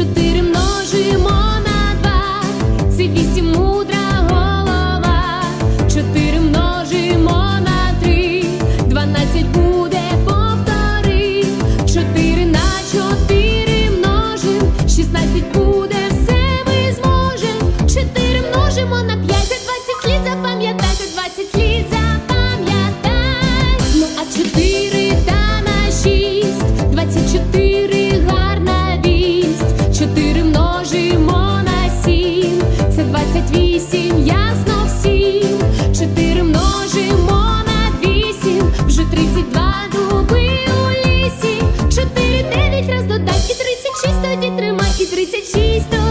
чотири множимо на два, це вісім мудра голова, чотири множимо на три, дванадцять буде повтори, чотири на чотири множим, шістнадцять буде все ми зможем, чотири множимо на 28, ясно всім, чотири множимо на вісім, вже 32 дуби у лісі, 4, 9, раз додай, і 36, тоді тримай, і 36, тоді